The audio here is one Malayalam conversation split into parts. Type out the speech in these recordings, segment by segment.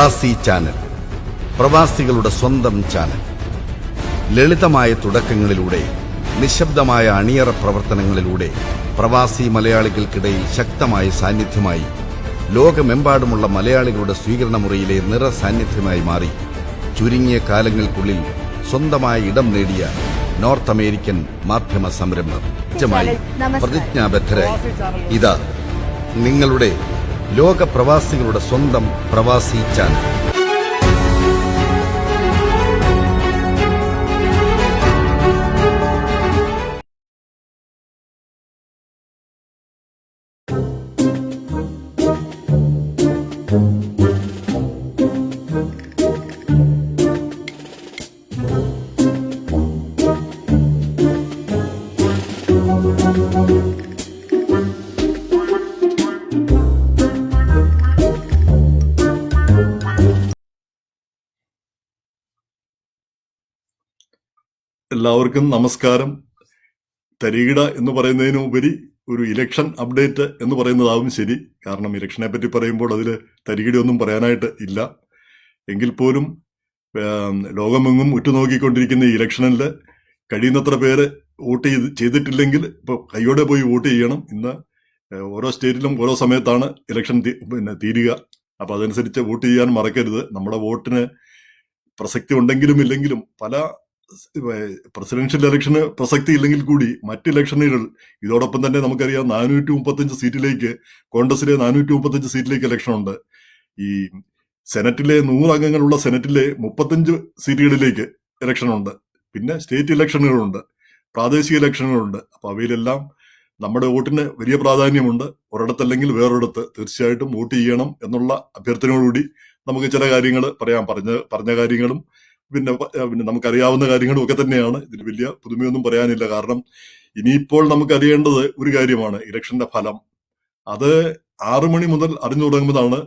പ്രവാസി ചാനൽ പ്രവാസികളുടെ സ്വന്തം ചാനൽ. ലളിതമായ തുടക്കങ്ങളിലൂടെ നിശബ്ദമായ അണിയറ പ്രവർത്തനങ്ങളിലൂടെ പ്രവാസി മലയാളികൾക്കിടയിൽ ശക്തമായ സാന്നിധ്യമായി ലോകമെമ്പാടുമുള്ള മലയാളികളുടെ സ്വീകരണ മുറിയിലെ നിറ സാന്നിധ്യമായി മാറി ചുരുങ്ങിയ കാലങ്ങൾക്കുള്ളിൽ സ്വന്തമായ ഇടം നേടിയ നോർത്ത് അമേരിക്കൻ മാധ്യമ സംരംഭം. പ്രതിജ്ഞാബദ്ധരായി. ഇതാ നിങ്ങളുടെ ലോക പ്രവാസികളുടെ സ്വന്തം പ്രവാസി ചാനൽ. എല്ലാവർക്കും നമസ്കാരം. തരീകിട എന്ന് പറയുന്നതിനുപരി ഒരു ഇലക്ഷൻ അപ്ഡേറ്റ് എന്ന് പറയുന്നതാവും ശരി. കാരണം ഇലക്ഷനെ പറ്റി പറയുമ്പോൾ അതിൽ തരികിടയൊന്നും പറയാനായിട്ട് ഇല്ല. എങ്കിൽ പോലും ലോകമെങ്ങും ഉറ്റുനോക്കിക്കൊണ്ടിരിക്കുന്ന ഈ ഇലക്ഷനിൽ കഴിയുന്നത്ര പേര് വോട്ട് ചെയ്ത് ചെയ്തിട്ടില്ലെങ്കിൽ ഇപ്പോൾ കൈയോടെ പോയി വോട്ട് ചെയ്യണം. ഇന്ന് ഓരോ സ്റ്റേറ്റിലും ഓരോ സമയത്താണ് ഇലക്ഷൻ പിന്നെ തീരുക. അപ്പോൾ അതനുസരിച്ച് വോട്ട് ചെയ്യാൻ മറക്കരുത്. നമ്മുടെ വോട്ടിന് പ്രസക്തി ഉണ്ടെങ്കിലും ഇല്ലെങ്കിലും പല പ്രസിഡൻഷ്യൽ ഇലക്ഷന് പ്രസക്തി ഇല്ലെങ്കിൽ കൂടി മറ്റ് ഇലക്ഷനുകൾ. ഇതോടൊപ്പം തന്നെ നമുക്കറിയാം നാനൂറ്റി മുപ്പത്തഞ്ച് സീറ്റിലേക്ക് കോൺഗ്രസിലെ നാനൂറ്റി മുപ്പത്തഞ്ച് സീറ്റിലേക്ക് ഇലക്ഷൻ ഉണ്ട് ഈ സെനറ്റിലെ നൂറ് അംഗങ്ങളുള്ള സെനറ്റിലെ മുപ്പത്തഞ്ച് സീറ്റുകളിലേക്ക് ഇലക്ഷൻ ഉണ്ട് പിന്നെ സ്റ്റേറ്റ് ഇലക്ഷനുകളുണ്ട്. പ്രാദേശിക ഇലക്ഷനുകളുണ്ട്. അപ്പൊ അവയിലെല്ലാം നമ്മുടെ വോട്ടിന് വലിയ പ്രാധാന്യമുണ്ട്. ഒരിടത്തല്ലെങ്കിൽ വേറൊരിടത്ത് തീർച്ചയായിട്ടും വോട്ട് ചെയ്യണം എന്നുള്ള അഭ്യർത്ഥനയോടുകൂടി നമുക്ക് ചില കാര്യങ്ങൾ പറയാം. പറഞ്ഞ പറഞ്ഞ കാര്യങ്ങളും പിന്നെ പിന്നെ നമുക്കറിയാവുന്ന കാര്യങ്ങളും ഒക്കെ തന്നെയാണ്. ഇതിൽ വലിയ പുതുമയൊന്നും പറയാനില്ല. കാരണം ഇനിയിപ്പോൾ നമുക്ക് അറിയേണ്ടത് ഒരു കാര്യമാണ്. ഇലക്ഷന്റെ ഫലം. അത് ആറു മണി മുതൽ അറിഞ്ഞു തുടങ്ങുന്നതാണ്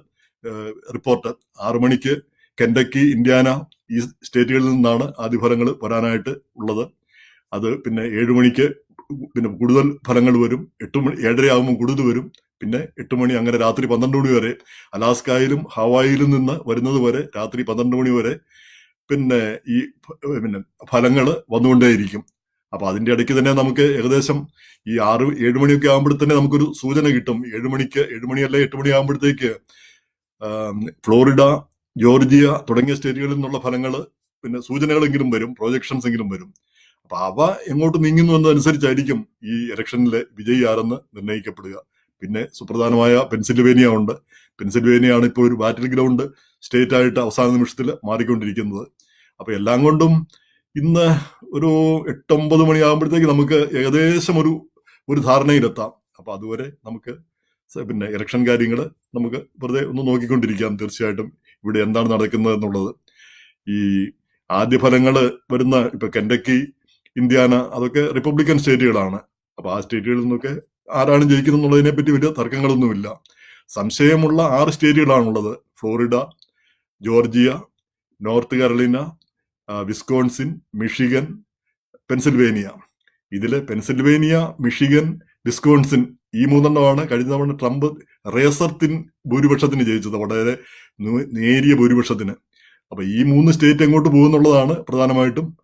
റിപ്പോർട്ട്. ആറു മണിക്ക് കെൻഡക്കി ഇന്ത്യാന ഈ സ്റ്റേറ്റുകളിൽ നിന്നാണ് ആദ്യ ഫലങ്ങൾ വരാനായിട്ട് ഉള്ളത്. അത് പിന്നെ ഏഴു മണിക്ക് പിന്നെ കൂടുതൽ ഫലങ്ങൾ വരും. എട്ട് മണി ഏഴര ആകുമ്പോൾ കൂടുതൽ വരും. പിന്നെ എട്ട് മണി അങ്ങനെ രാത്രി പന്ത്രണ്ട് മണി വരെ അലാസ്കായിലും ഹവായിലും നിന്ന് വരുന്നത് വരെ രാത്രി പന്ത്രണ്ട് മണി വരെ പിന്നെ ഈ പിന്നെ ഫലങ്ങൾ വന്നുകൊണ്ടേയിരിക്കും. അപ്പൊ അതിന്റെ ഇടയ്ക്ക് തന്നെ നമുക്ക് ഏകദേശം ഈ ആറ് ഏഴ് മണിയൊക്കെ ആകുമ്പോഴത്തന്നെ നമുക്കൊരു സൂചന കിട്ടും. ഏഴ് മണിക്ക് ഏഴ് മണിയല്ല എട്ട് മണി ആകുമ്പോഴത്തേക്ക് ഫ്ലോറിഡ ജോർജിയ തുടങ്ങിയ സ്റ്റേറ്റുകളിൽ നിന്നുള്ള ഫലങ്ങൾ പിന്നെ സൂചനകളെങ്കിലും വരും പ്രൊജക്ഷൻസ് എങ്കിലും വരും. അപ്പൊ അവ എങ്ങോട്ട് നീങ്ങുന്നു എന്നതനുസരിച്ചായിരിക്കും ഈ ഇലക്ഷനിലെ വിജയി ആരെന്ന് നിർണയിക്കപ്പെടുക. പിന്നെ സുപ്രധാനമായ പെൻസിൽവേനിയ ഉണ്ട് പെൻസിൽവേനിയാണ് ഇപ്പോൾ ഒരു ബാറ്റിൽ ഗ്രൗണ്ട് സ്റ്റേറ്റ് ആയിട്ട് അവസാന നിമിഷത്തിൽ മാറിക്കൊണ്ടിരിക്കുന്നത്. അപ്പൊ എല്ലാം കൊണ്ടും ഇന്ന് ഒരു എട്ടൊമ്പത് മണിയാകുമ്പോഴത്തേക്ക് നമുക്ക് ഏകദേശം ഒരു ഒരു ധാരണയിലെത്താം. അപ്പൊ അതുവരെ നമുക്ക് പിന്നെ ഇലക്ഷൻ കാര്യങ്ങൾ നമുക്ക് വെറുതെ ഒന്ന് നോക്കിക്കൊണ്ടിരിക്കാം തീർച്ചയായിട്ടും ഇവിടെ എന്താണ് നടക്കുന്നത് എന്നുള്ളത്. ഈ ആദ്യ ഫലങ്ങൾ വരുന്ന ഇപ്പൊ കെൻഡക്കി ഇന്ത്യാന അതൊക്കെ റിപ്പബ്ലിക്കൻ സ്റ്റേറ്റുകളാണ്. അപ്പൊ ആ സ്റ്റേറ്റുകളിൽ നിന്നൊക്കെ ആരാണ് ജയിക്കുന്നത് എന്നുള്ളതിനെ പറ്റി വലിയ തർക്കങ്ങളൊന്നുമില്ല. സംശയമുള്ള ആറ് സ്റ്റേറ്റുകളാണുള്ളത്. Florida Georgia North Carolina Wisconsin Michigan Pennsylvania. ഇതിൽ പെൻസിൽവേനിയ മിഷിഗൻ വിസ്കോൺസിൻ ഈ മൂന്നെണ്ണമാണ് കഴിഞ്ഞ തവണ ട്രംപ് റേസർത്തിൻ ഭൂരിപക്ഷത്തിന് ജയിച്ചത്. വളരെ നേരിയ ഭൂരിപക്ഷത്തിന്. അപ്പൊ ഈ മൂന്ന് സ്റ്റേറ്റ് എങ്ങോട്ട് പോകുന്നുള്ളതാണ് പ്രധാനമായിട്ടും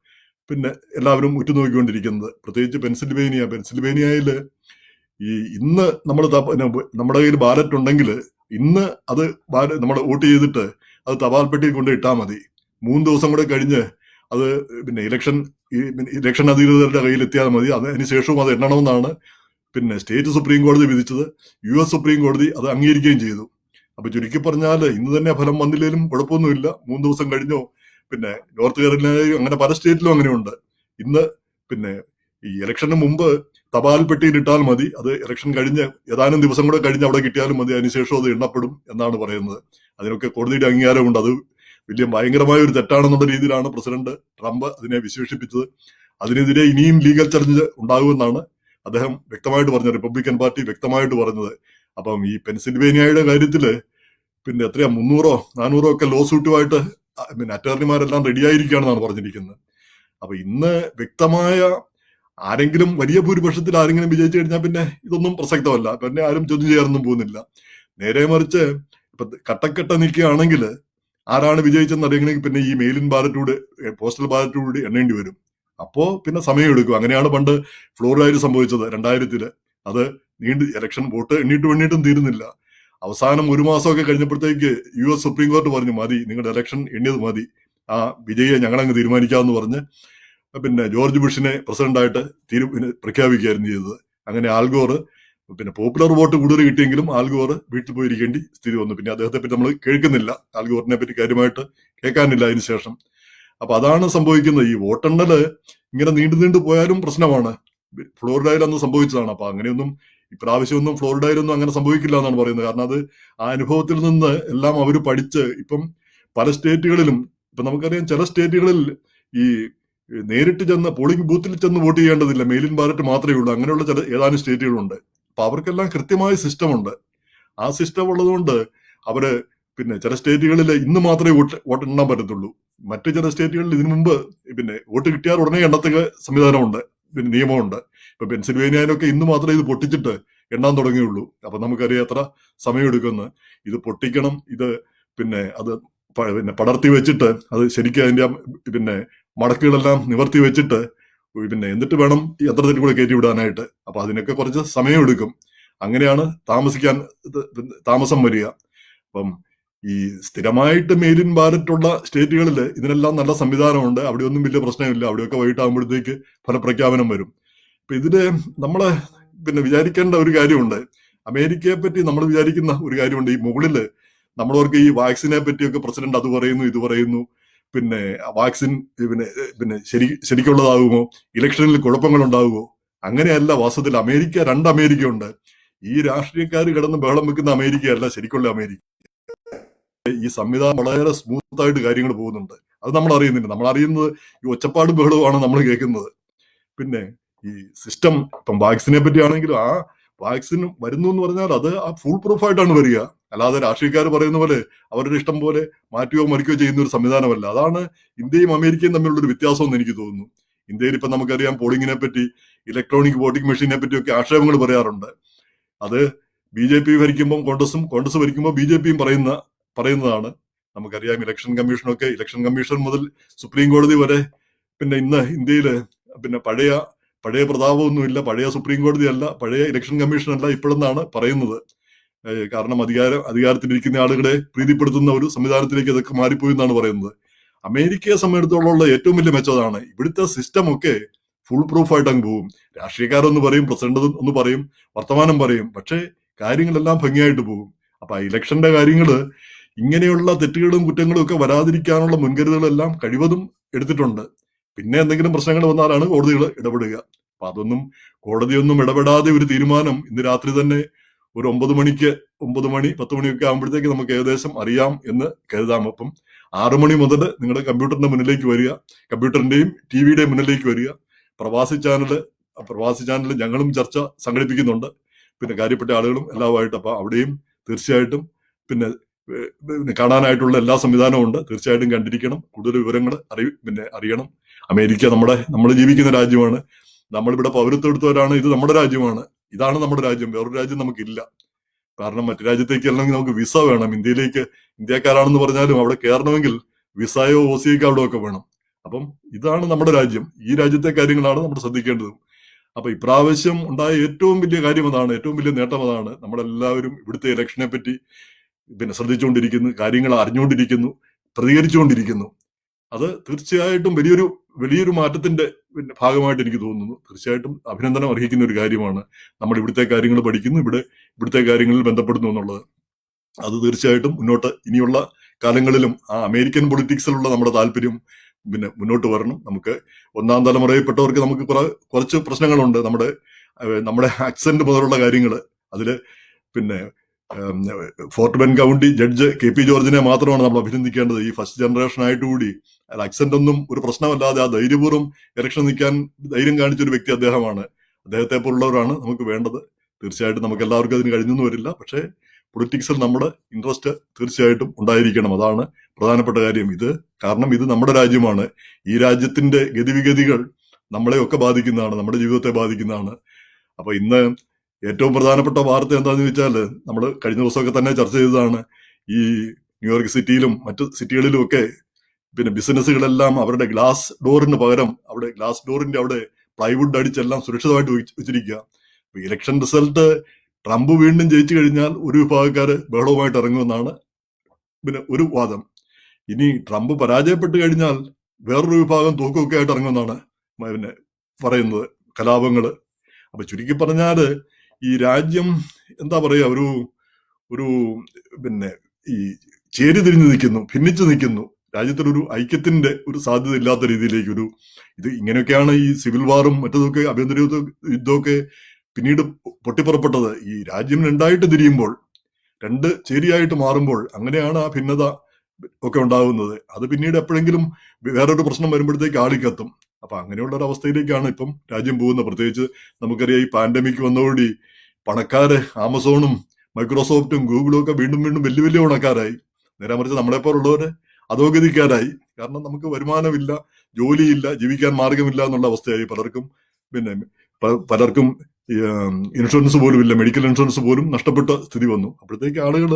പിന്നെ എല്ലാവരും ഉറ്റുനോക്കിക്കൊണ്ടിരിക്കുന്നത്. പ്രത്യേകിച്ച് പെൻസിൽവേനിയ. പെൻസിൽവേനിയയിൽ ഈ ഇന്ന് നമ്മൾ നമ്മുടെ കയ്യിൽ ബാലറ്റ് ഉണ്ടെങ്കിൽ ഇന്ന് അത് നമ്മൾ വോട്ട് ചെയ്തിട്ട് അത് തപാൽ പെട്ടിയിൽ കൊണ്ട് ഇട്ടാൽ മതി. മൂന്ന് ദിവസം കൂടെ കഴിഞ്ഞ് അത് പിന്നെ ഇലക്ഷൻ ഇലക്ഷൻ അധികൃതരുടെ കയ്യിൽ എത്തിയാൽ മതി. അത് അതിനുശേഷവും അത് എണ്ണണമെന്നാണ് പിന്നെ സ്റ്റേറ്റ് സുപ്രീം കോടതി വിധിച്ചത്. യു എസ് സുപ്രീം കോടതി അത് അംഗീകരിക്കുകയും ചെയ്തു. അപ്പൊ ചുരുക്കി പറഞ്ഞാൽ ഇന്ന് തന്നെ ഫലം വന്നില്ലെങ്കിലും കുഴപ്പമൊന്നുമില്ല. മൂന്ന് ദിവസം കഴിഞ്ഞോ പിന്നെ നോർത്ത് കേരളയിലും അങ്ങനെ പല സ്റ്റേറ്റിലും അങ്ങനെയുണ്ട്. ഇന്ന് പിന്നെ ഈ ഇലക്ഷന് മുമ്പ് തപാൽ പെട്ടിയിൽ ഇട്ടാൽ മതി. അത് ഇലക്ഷൻ കഴിഞ്ഞ് ഏതാനും ദിവസം കൂടെ കഴിഞ്ഞ് അവിടെ കിട്ടിയാലും മതി. അതിനുശേഷം അത് എണ്ണപ്പെടും എന്നാണ് പറയുന്നത്. അതിനൊക്കെ കോടതിയുടെ അംഗീകാരമുണ്ട് അത് വലിയ ഭയങ്കരമായ ഒരു തെറ്റാണെന്നുള്ള രീതിയിലാണ് പ്രസിഡന്റ് ട്രംപ് അതിനെ വിശേഷിപ്പിച്ചത്. അതിനെതിരെ ഇനിയും ലീഗൽ ചലഞ്ച് ഉണ്ടാകുമെന്നാണ് അദ്ദേഹം വ്യക്തമായിട്ട് പറഞ്ഞത്. റിപ്പബ്ലിക്കൻ പാർട്ടി വ്യക്തമായിട്ട് പറഞ്ഞത്. അപ്പം ഈ പെൻസിൽവേനിയയുടെ കാര്യത്തിൽ പിന്നെ എത്രയാ? മുന്നൂറോ നാനൂറോ ഒക്കെ ലോ സൂട്ടുമായിട്ട് പിന്നെ അറ്റോർണിമാരെല്ലാം റെഡിയായിരിക്കുകയാണെന്നാണ് പറഞ്ഞിരിക്കുന്നത്. അപ്പൊ ഇന്ന് വ്യക്തമായ ആരെങ്കിലും വലിയ ഭൂരിപക്ഷത്തിൽ ആരെങ്കിലും വിജയിച്ചു കഴിഞ്ഞാൽ പിന്നെ ഇതൊന്നും പ്രസക്തമല്ല. പിന്നെ ആരും ചോദ്യം ചെയ്യാനൊന്നും പോകുന്നില്ല. നേരെ മറിച്ച് ഇപ്പൊ കട്ടക്കെട്ട നിൽക്കുകയാണെങ്കിൽ ആരാണ് വിജയിച്ചെന്ന് അറിയണമെങ്കിൽ പിന്നെ ഈ മെയിലിൻ ബാലറ്റൂടെ പോസ്റ്റൽ ബാലറ്റൂടെ എണ്ണേണ്ടി വരും. അപ്പോ പിന്നെ സമയമെടുക്കും അങ്ങനെയാണ് പണ്ട് ഫ്ലോറിഡയിൽ സംഭവിച്ചത് രണ്ടായിരത്തിൽ. അത് നീണ്ട് ഇലക്ഷൻ വോട്ട് എണ്ണീട്ട് എണ്ണീട്ടും തീരുന്നില്ല. അവസാനം ഒരു മാസമൊക്കെ കഴിഞ്ഞപ്പോഴത്തേക്ക് യു എസ് സുപ്രീം കോടതി പറഞ്ഞു മതി നിങ്ങളുടെ ഇലക്ഷൻ എണ്ണിയത് മതി. ആ വിജയിയെ ഞങ്ങളങ്ങ് തീരുമാനിക്കാമെന്ന് പറഞ്ഞ് പിന്നെ ജോർജ് ബുഷിനെ പ്രസിഡന്റായിട്ട് തീരു പ്രഖ്യാപിക്കുകയായിരുന്നു ചെയ്തത്. അങ്ങനെ ആൽഗോർ പിന്നെ പോപ്പുലർ വോട്ട് കൂടുതൽ കിട്ടിയെങ്കിലും ആൽഗോർ വീട്ടിൽ പോയിരിക്കേണ്ടി സ്ഥിതി വന്നു. പിന്നെ അദ്ദേഹത്തെ പറ്റി നമ്മൾ കേൾക്കുന്നില്ല. ആൽഗോറിനെ പറ്റി കാര്യമായിട്ട് കേൾക്കാനില്ല അതിന് ശേഷം. അപ്പൊ അതാണ് സംഭവിക്കുന്നത്. ഈ വോട്ടെണ്ണൽ ഇങ്ങനെ നീണ്ടു നീണ്ടു പോയാലും പ്രശ്നമാണ്. ഫ്ലോറിഡയിൽ അന്ന് സംഭവിച്ചതാണ്. അപ്പൊ അങ്ങനെയൊന്നും ഇപ്രാവശ്യമൊന്നും ഫ്ലോറിഡയിലൊന്നും അങ്ങനെ സംഭവിക്കില്ല എന്നാണ് പറയുന്നത്. കാരണം അത് ആ അനുഭവത്തിൽ നിന്ന് എല്ലാം അവർ പഠിച്ച് ഇപ്പം പല സ്റ്റേറ്റുകളിലും ഇപ്പൊ നമുക്കറിയാം ചില സ്റ്റേറ്റുകളിൽ ഈ നേരിട്ട് ചെന്ന് പോളിംഗ് ബൂത്തിൽ ചെന്ന് വോട്ട് ചെയ്യേണ്ടതില്ല. മെയിലിൻ ബാലറ്റ് മാത്രമേ ഉള്ളൂ. അങ്ങനെയുള്ള ചില ഏതാനും സ്റ്റേറ്റുകളുണ്ട് അപ്പൊ അവർക്കെല്ലാം കൃത്യമായ സിസ്റ്റമുണ്ട് ആ സിസ്റ്റം ഉള്ളതുകൊണ്ട് അവർ പിന്നെ ചില സ്റ്റേറ്റുകളിൽ ഇന്ന് മാത്രമേ വോട്ട് വോട്ട് എണ്ണാൻ പറ്റത്തുള്ളൂ. മറ്റു ചില സ്റ്റേറ്റുകളിൽ ഇതിനു മുമ്പ് പിന്നെ വോട്ട് കിട്ടിയാൽ ഉടനെ എണ്ണത്തക്ക സംവിധാനമുണ്ട്. പിന്നെ നിയമമുണ്ട്. ഇപ്പൊ പെൻസിൽവേനിയയിലൊക്കെ ഇന്ന് മാത്രമേ ഇത് പൊട്ടിച്ചിട്ട് എണ്ണാൻ തുടങ്ങിയുള്ളൂ. അപ്പൊ നമുക്കറിയാം എത്ര സമയമെടുക്കുമെന്ന് ഇത് പൊട്ടിക്കണം ഇത് പിന്നെ അത് പിന്നെ പടർത്തി വെച്ചിട്ട് അത് ശരിക്കും അതിന്റെ പിന്നെ മടക്കുകളെല്ലാം നിവർത്തി വെച്ചിട്ട് പിന്നെ എന്നിട്ട് വേണം യന്ത്രത്തിൽ കൂടെ കയറ്റി വിടാനായിട്ട്. അപ്പൊ അതിനൊക്കെ കുറച്ച് സമയമെടുക്കും അങ്ങനെയാണ് താമസിക്കാൻ താമസം വരിക. അപ്പം ഈ സ്ഥിരമായിട്ട് മെയിലിൻ ബാലറ്റുള്ള സ്റ്റേറ്റുകളിൽ ഇതിനെല്ലാം നല്ല സംവിധാനമുണ്ട്. അവിടെ ഒന്നും വലിയ പ്രശ്നമില്ല. അവിടെയൊക്കെ വൈകിട്ടാകുമ്പോഴത്തേക്ക് ഫലപ്രഖ്യാപനം വരും. ഇപ്പൊ ഇതിൽ നമ്മൾ പിന്നെ വിചാരിക്കേണ്ട ഒരു കാര്യമുണ്ട്. അമേരിക്കയെ പറ്റി നമ്മൾ വിചാരിക്കുന്ന ഒരു കാര്യമുണ്ട്. ഈ മുകളിൽ നമ്മളവർക്ക് ഈ വാക്സിനെ പറ്റിയൊക്കെ പ്രസിഡന്റ് അത് പറയുന്നു ഇത് പറയുന്നു. പിന്നെ വാക്സിൻ പിന്നെ പിന്നെ ശരി ശരിക്കുള്ളതാകുമോ? ഇലക്ഷനിൽ കുഴപ്പങ്ങൾ ഉണ്ടാകുമോ അങ്ങനെയല്ല വാസ്തവത്തിൽ അമേരിക്ക രണ്ട് അമേരിക്ക ഉണ്ട് ഈ രാഷ്ട്രീയക്കാർ കിടന്ന് ബഹളം വെക്കുന്ന അമേരിക്കയല്ല ശരിക്കുള്ള അമേരിക്ക. ഈ സംവിധാനം വളരെ സ്മൂത്തായിട്ട് കാര്യങ്ങൾ പോകുന്നുണ്ട്. അത് നമ്മൾ അറിയുന്നില്ല. നമ്മൾ അറിയുന്നത് ഈ ഒച്ചപ്പാട് ബഹളമാണ് നമ്മൾ കേൾക്കുന്നത്. പിന്നെ ഈ സിസ്റ്റം ഇപ്പം വാക്സിനെ പറ്റിയാണെങ്കിലും ആ വാക്സിൻ വരുന്നു എന്ന് പറഞ്ഞാൽ അത് ആ ഫുൾ പ്രൂഫ് ആയിട്ടാണ് വരിക. അല്ലാതെ രാഷ്ട്രീയക്കാർ പറയുന്ന പോലെ അവരുടെ ഇഷ്ടം പോലെ മാറ്റുകയോ മറിക്കുകയോ ചെയ്യുന്ന ഒരു സംവിധാനമല്ല. അതാണ് ഇന്ത്യയും അമേരിക്കയും തമ്മിലുള്ള ഒരു വ്യത്യാസം എന്ന് എനിക്ക് തോന്നുന്നു. ഇന്ത്യയിൽ ഇപ്പം നമുക്കറിയാം പോളിങ്ങിനെ പറ്റി ഇലക്ട്രോണിക് വോട്ടിംഗ് മെഷീനെ പറ്റിയൊക്കെ ആക്ഷേപങ്ങൾ പറയാറുണ്ട്. അത് ബി ജെ പി ഭരിക്കുമ്പോൾ കോൺഗ്രസും കോൺഗ്രസ് ഭരിക്കുമ്പോൾ ബി ജെ പിയും പറയുന്ന പറയുന്നതാണ്. നമുക്കറിയാം ഇലക്ഷൻ കമ്മീഷനൊക്കെ ഇലക്ഷൻ കമ്മീഷൻ മുതൽ സുപ്രീം കോടതി വരെ പിന്നെ ഇന്ന് ഇന്ത്യയിൽ പിന്നെ പഴയ പഴയ പ്രതാപമൊന്നുമില്ല. പഴയ സുപ്രീം കോടതിയല്ല പഴയ ഇലക്ഷൻ കമ്മീഷൻ അല്ല ഇപ്പോഴെന്നാണ് പറയുന്നത്. കാരണം അധികാരം അധികാരത്തിലിരിക്കുന്ന ആളുകളെ പ്രീതിപ്പെടുത്തുന്ന ഒരു സംവിധാനത്തിലേക്ക് ഇതൊക്കെ മാറിപ്പോയി എന്നാണ് പറയുന്നത്. അമേരിക്കയെ സംബന്ധിച്ചിടത്തോളം ഏറ്റവും വലിയ മെച്ചതാണ് ഇവിടുത്തെ സിസ്റ്റം ഒക്കെ ഫുൾ പ്രൂഫ് ആയിട്ട് അങ്ങ് പോകും. രാഷ്ട്രീയക്കാരൊന്ന് പറയും പ്രസിഡന്റ് ഒന്ന് പറയും വർത്തമാനം പറയും. പക്ഷേ കാര്യങ്ങളെല്ലാം ഭംഗിയായിട്ട് പോകും. അപ്പൊ ഇലക്ഷന്റെ കാര്യങ്ങൾ ഇങ്ങനെയുള്ള തെറ്റുകളും കുറ്റങ്ങളും ഒക്കെ വരാതിരിക്കാനുള്ള മുൻകരുതലെല്ലാം കഴിവതും എടുത്തിട്ടുണ്ട്. പിന്നെ എന്തെങ്കിലും പ്രശ്നങ്ങൾ വന്നാലാണ് കോടതികൾ ഇടപെടുക. അപ്പൊ അതൊന്നും കോടതിയൊന്നും ഇടപെടാതെ ഒരു തീരുമാനം ഇന്ന് രാത്രി തന്നെ ഒരു ഒമ്പത് മണിക്ക് ഒമ്പത് മണി പത്ത് മണിയൊക്കെ ആകുമ്പോഴത്തേക്ക് നമുക്ക് ഏകദേശം അറിയാം എന്ന് കരുതാം. അപ്പം ആറു മണി മുതൽ നിങ്ങളുടെ കമ്പ്യൂട്ടറിന്റെ മുന്നിലേക്ക് വരിക. കമ്പ്യൂട്ടറിന്റെയും ടി വിയുടെയും മുന്നിലേക്ക് വരിക. പ്രവാസി ചാനൽ പ്രവാസി ചാനൽ ഞങ്ങളും ചർച്ച സംഘടിപ്പിക്കുന്നുണ്ട്. പിന്നെ കാര്യപ്പെട്ട ആളുകളും എല്ലാമായിട്ട് അപ്പൊ അവിടെയും തീർച്ചയായിട്ടും പിന്നെ കാണാനായിട്ടുള്ള എല്ലാ സംവിധാനവും ഉണ്ട്. തീർച്ചയായിട്ടും കണ്ടിരിക്കണം. കൂടുതൽ വിവരങ്ങൾ അറി പിന്നെ അറിയണം. അമേരിക്ക നമ്മുടെ നമ്മൾ ജീവിക്കുന്ന രാജ്യമാണ്. നമ്മളിവിടെ പൗരത്വം എടുത്തവരാണ്. ഇത് നമ്മുടെ രാജ്യമാണ്. ഇതാണ് നമ്മുടെ രാജ്യം വേറൊരു രാജ്യം നമുക്കില്ല. കാരണം മറ്റു രാജ്യത്തേക്ക് അല്ലെങ്കിൽ നമുക്ക് വിസ വേണം. ഇന്ത്യയിലേക്ക് ഇന്ത്യക്കാരാണെന്ന് പറഞ്ഞാലും അവിടെ കയറണമെങ്കിൽ വിസയോ ഓസിയൊക്കെ അവിടെ ഒക്കെ വേണം. അപ്പം ഇതാണ് നമ്മുടെ രാജ്യം. ഈ രാജ്യത്തെ കാര്യങ്ങളാണ് നമ്മൾ ശ്രദ്ധിക്കേണ്ടത്. അപ്പൊ ഇപ്രാവശ്യം ഉണ്ടായ ഏറ്റവും വലിയ കാര്യം അതാണ് ഏറ്റവും വലിയ നേട്ടം അതാണ് നമ്മളെല്ലാവരും ഇവിടുത്തെ ഇലക്ഷനെ പറ്റി പിന്നെ ശ്രദ്ധിച്ചുകൊണ്ടിരിക്കുന്നു കാര്യങ്ങൾ അറിഞ്ഞുകൊണ്ടിരിക്കുന്നു പ്രതികരിച്ചുകൊണ്ടിരിക്കുന്നു. അത് തീർച്ചയായിട്ടും വലിയൊരു വലിയൊരു മാറ്റത്തിന്റെ ഭാഗമായിട്ട് എനിക്ക് തോന്നുന്നു. തീർച്ചയായിട്ടും അഭിനന്ദനം അർഹിക്കുന്ന ഒരു കാര്യമാണ്. നമ്മൾ ഇവിടുത്തെ കാര്യങ്ങൾ പഠിക്കുന്നു. ഇവിടെ ഇവിടുത്തെ കാര്യങ്ങളിൽ ബന്ധപ്പെടുന്നു എന്നുള്ളത്. അത് തീർച്ചയായിട്ടും മുന്നോട്ട് ഇനിയുള്ള കാലങ്ങളിലും ആ അമേരിക്കൻ പൊളിറ്റിക്സിലുള്ള നമ്മുടെ താല്പര്യം പിന്നെ മുന്നോട്ട് വരണം. നമുക്ക് ഒന്നാം തലമുറയിൽപ്പെട്ടവർക്ക് നമുക്ക് കുറെ കുറച്ച് പ്രശ്നങ്ങളുണ്ട്. നമ്മുടെ നമ്മുടെ ആക്സന്റ് മുതലുള്ള കാര്യങ്ങൾ അതിൽ പിന്നെ Fort Bend county judge K P ജോർജിനെ മാത്രമാണ് നമ്മൾ അഭിനന്ദിക്കേണ്ടത്. ഈ ഫസ്റ്റ് ജനറേഷൻ ആയിട്ട് അയാൾ ഒന്നും ഒരു പ്രശ്നമല്ലാതെ ആ ധൈര്യപൂർവം ഇലക്ഷൻ നിൽക്കാൻ ധൈര്യം കാണിച്ച ഒരു വ്യക്തി അദ്ദേഹമാണ്. അദ്ദേഹത്തെ പോലുള്ളവരാണ് നമുക്ക് വേണ്ടത്. തീർച്ചയായിട്ടും നമുക്ക് എല്ലാവർക്കും അതിന് കഴിഞ്ഞൊന്നും വരില്ല. പക്ഷേ പൊളിറ്റിക്സിൽ നമ്മുടെ ഇൻട്രസ്റ്റ് തീർച്ചയായിട്ടും ഉണ്ടായിരിക്കണം. അതാണ് പ്രധാനപ്പെട്ട കാര്യം. ഇത് കാരണം ഇത് നമ്മുടെ രാജ്യമാണ്. ഈ രാജ്യത്തിന്റെ ഗതിവിഗതികൾ നമ്മളെയൊക്കെ ബാധിക്കുന്നതാണ് നമ്മുടെ ജീവിതത്തെ ബാധിക്കുന്നതാണ്. അപ്പൊ ഇന്ന് ഏറ്റവും പ്രധാനപ്പെട്ട വാർത്ത എന്താണെന്ന് വെച്ചാൽ നമ്മൾ കഴിഞ്ഞ ദിവസമൊക്കെ തന്നെ ചർച്ച ചെയ്തതാണ് ഈ ന്യൂയോർക്ക് സിറ്റിയിലും മറ്റ് സിറ്റികളിലും ഒക്കെ പിന്നെ ബിസിനസ്സുകളെല്ലാം അവരുടെ ഗ്ലാസ് ഡോറിന് പകരം അവിടെ ഗ്ലാസ് ഡോറിന്റെ അവിടെ പ്ലൈവുഡ് അടിച്ചെല്ലാം സുരക്ഷിതമായിട്ട് വെച്ച് വെച്ചിരിക്കുക. അപ്പൊ ഇലക്ഷൻ റിസൾട്ട് ട്രംപ് വീണ്ടും ജയിച്ചു കഴിഞ്ഞാൽ ഒരു വിഭാഗക്കാർ ബഹളവുമായിട്ട് ഇറങ്ങുമെന്നാണ് പിന്നെ ഒരു വാദം. ഇനി ട്രംപ് പരാജയപ്പെട്ടു കഴിഞ്ഞാൽ വേറൊരു വിഭാഗം തൂക്കമൊക്കെ ആയിട്ട് ഇറങ്ങുമെന്നാണ് പിന്നെ പറയുന്നത് കലാപങ്ങൾ. അപ്പൊ ചുരുക്കി പറഞ്ഞാൽ ഈ രാജ്യം എന്താ പറയുക ഒരു ഒരു പിന്നെ ഈ ചേരി തിരിഞ്ഞു നിൽക്കുന്നു ഭിന്നിച്ചു നിൽക്കുന്നു. രാജ്യത്തിനൊരു ഐക്യത്തിന്റെ ഒരു സാധ്യത ഇല്ലാത്ത രീതിയിലേക്ക് ഒരു ഇത് ഇങ്ങനെയൊക്കെയാണ് ഈ സിവിൽ വാറും മറ്റതൊക്കെ ആഭ്യന്തര യുദ്ധ- യുദ്ധമൊക്കെ പിന്നീട് പൊട്ടിപ്പുറപ്പെട്ടത്. ഈ രാജ്യം രണ്ടായിട്ട് തിരിയുമ്പോൾ രണ്ട് ചേരിയായിട്ട് മാറുമ്പോൾ അങ്ങനെയാണ് ആ ഭിന്നത ഒക്കെ ഉണ്ടാകുന്നത്. അത് പിന്നീട് എപ്പോഴെങ്കിലും വേറൊരു പ്രശ്നം വരുമ്പോഴത്തേക്ക് ആളിക്കത്തും. അപ്പൊ അങ്ങനെയുള്ള ഒരു അവസ്ഥയിലേക്കാണ് ഇപ്പം രാജ്യം പോകുന്നത്. പ്രത്യേകിച്ച് നമുക്കറിയാം ഈ പാൻഡമിക് വന്നതോടി പണക്കാര് ആമസോണും മൈക്രോസോഫ്റ്റും ഗൂഗിളും ഒക്കെ വീണ്ടും വീണ്ടും വലിയ വലിയ പണക്കാരായി. നേരെ മറിച്ച് നമ്മളെപ്പോലുള്ളവര് അധോഗതിക്കാരായി. കാരണം നമുക്ക് വരുമാനമില്ല ജോലിയില്ല ജീവിക്കാൻ മാർഗമില്ല എന്നുള്ള അവസ്ഥയായി പലർക്കും. പിന്നെ പലർക്കും ഇൻഷുറൻസ് പോലും ഇല്ല മെഡിക്കൽ ഇൻഷുറൻസ് പോലും നഷ്ടപ്പെട്ട സ്ഥിതി വന്നു. അപ്പോഴത്തേക്ക് ആളുകൾ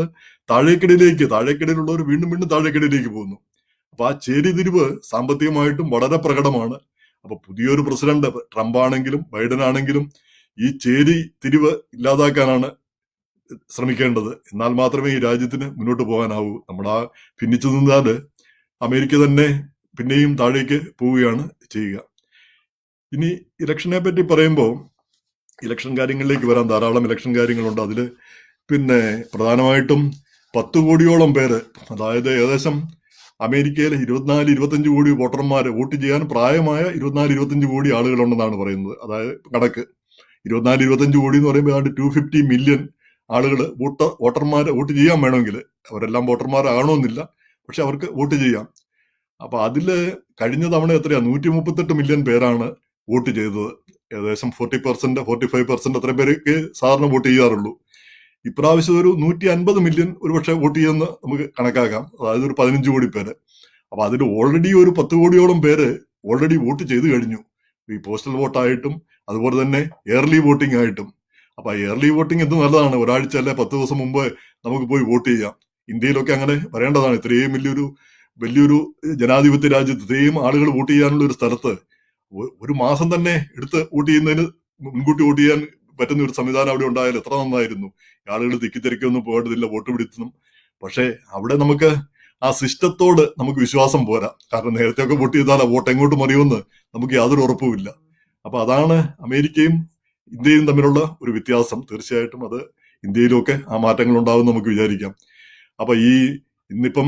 താഴേക്കിടയിലേക്ക് താഴേക്കിടയിലുള്ളവർ വീണ്ടും വീണ്ടും താഴേക്കിടയിലേക്ക് പോകുന്നു. അപ്പൊ ആ ചേരിതിരിവ് സാമ്പത്തികമായിട്ടും വളരെ പ്രകടമാണ്. അപ്പൊ പുതിയൊരു പ്രസിഡന്റ് ട്രംപ് ആണെങ്കിലും ബൈഡൻ ആണെങ്കിലും ഈ ചേരി തിരിവ് ഇല്ലാതാക്കാനാണ് ശ്രമിക്കേണ്ടത്. എന്നാൽ മാത്രമേ ഈ രാജ്യത്തിന് മുന്നോട്ട് പോകാനാവൂ. നമ്മൾ ആ ഭിന്നിച്ചു നിന്നാൽ അമേരിക്ക തന്നെ പിന്നെയും താഴേക്ക് പോവുകയാണ് ചെയ്യുക. ഇനി ഇലക്ഷനെ പറ്റി പറയുമ്പോൾ ഇലക്ഷൻ കാര്യങ്ങളിലേക്ക് വരാൻ ധാരാളം ഇലക്ഷൻ കാര്യങ്ങളുണ്ട്. അതിൽ പിന്നെ പ്രധാനമായിട്ടും പത്ത് കോടിയോളം പേര് അതായത് ഏകദേശം അമേരിക്കയിലെ ഇരുപത്തിനാല് ഇരുപത്തഞ്ച് കോടി വോട്ടർമാർ വോട്ട് ചെയ്യാൻ പ്രായമായ ഇരുപത്തിനാല് ഇരുപത്തഞ്ച് കോടി ആളുകളുണ്ടെന്നാണ് പറയുന്നത്. അതായത് കണക്ക്. ഇരുപത്തിനാല് ഇരുപത്തഞ്ച് കോടി എന്ന് പറയുമ്പോൾ ഏതാണ്ട് ടു ഫിഫ്റ്റി മില്യൺ ആളുകൾ വോട്ടർ വോട്ടർമാർ വോട്ട് ചെയ്യാൻ വേണമെങ്കിൽ അവരെല്ലാം വോട്ടർമാരാകണമെന്നില്ല പക്ഷെ അവർക്ക് വോട്ട് ചെയ്യാം. അപ്പൊ അതിൽ കഴിഞ്ഞ തവണ എത്രയാ? നൂറ്റി മുപ്പത്തെട്ട് മില്യൺ പേരാണ് വോട്ട് ചെയ്തത്. ഏകദേശം forty percent forty five percent അത്രയും പേർക്ക് സാധാരണ വോട്ട് ചെയ്യാറുള്ളൂ. ഇപ്രാവശ്യം ഒരു നൂറ്റി അൻപത് മില്യൺ ഒരുപക്ഷെ വോട്ട് ചെയ്യുമെന്ന് നമുക്ക് കണക്കാക്കാം. അതായത് ഒരു പതിനഞ്ച് കോടി പേര്. അപ്പൊ അതിൽ ഓൾറെഡി ഒരു പത്ത് കോടിയോളം പേര് ഓൾറെഡി വോട്ട് ചെയ്ത് കഴിഞ്ഞു. ഈ പോസ്റ്റൽ വോട്ടായിട്ടും അതുപോലെ തന്നെ എയർലി വോട്ടിംഗ് ആയിട്ടും അപ്പൊ എയർലി വോട്ടിംഗ് എന്ത് നല്ലതാണ്. ഒരാഴ്ച അല്ലെ പത്ത് ദിവസം മുമ്പ് നമുക്ക് പോയി വോട്ട് ചെയ്യാം. ഇന്ത്യയിലൊക്കെ അങ്ങനെ വരേണ്ടതാണ് ഇത്രയും വലിയൊരു വലിയൊരു ജനാധിപത്യ രാജ്യത്ത് ഇത്രയും ആളുകൾ വോട്ട് ചെയ്യാനുള്ള ഒരു സ്ഥലത്ത് ഒരു മാസം തന്നെ എടുത്ത് വോട്ട് ചെയ്യുന്നതിന് മുൻകൂട്ടി വോട്ട് ചെയ്യാൻ പറ്റുന്ന ഒരു സംവിധാനം അവിടെ ഉണ്ടായാൽ എത്ര നന്നായിരുന്നു. ആളുകൾ തിക്കിത്തിരക്കൊന്നും പോകേണ്ടതില്ല വോട്ട് പിടിച്ചതും പക്ഷേ അവിടെ നമുക്ക് ആ സിസ്റ്റത്തോട് നമുക്ക് വിശ്വാസം പോരാ. കാരണം നേരത്തെ ഒക്കെ വോട്ട് ചെയ്താൽ വോട്ട് എങ്ങോട്ട് മറിയുമെന്ന് നമുക്ക് യാതൊരു ഉറപ്പുമില്ല. അപ്പൊ അതാണ് അമേരിക്കയും ഇന്ത്യയും തമ്മിലുള്ള ഒരു വ്യത്യാസം തീർച്ചയായിട്ടും അത് ഇന്ത്യയിലൊക്കെ ആ മാറ്റങ്ങൾ ഉണ്ടാവും നമുക്ക് വിചാരിക്കാം. അപ്പൊ ഈ ഇന്നിപ്പം